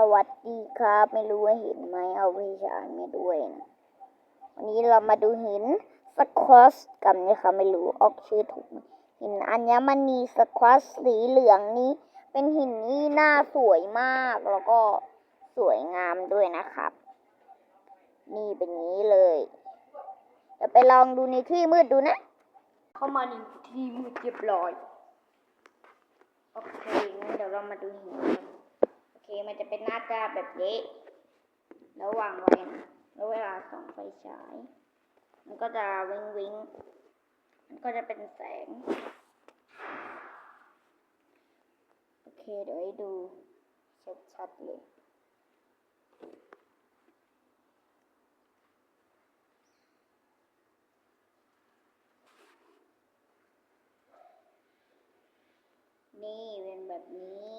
สวัสดีครับ ไม่รู้ว่าเห็นไหมเอาไฟฉายมาด้วยนะวันนี้เรามาดูหินสควอสกันนะคะไม่รู้ออกชื่อถูกไหมหินอัญมณีสควอสสีเหลืองนี้ เป็นหินที่หน้าสวยมากแล้วก็สวยงามด้วยนะครับ นี่เป็นนี้เลยเดี๋ยวไปลองดูในที่มืดดูนะ เข้ามาในที่มืดเรียบร้อย โอเคงั้นเดี๋ยวเรามาดูหินกัน มันจะเป็นหน้าตาแบบนี้แล้ววางไว้นะแล้วเวลาส่องไฟฉาย มันก็จะวิงวิงมันก็จะเป็นแสง โอเค เดี๋ยวให้ดูชัดๆเลยนี่เป็นแบบนี้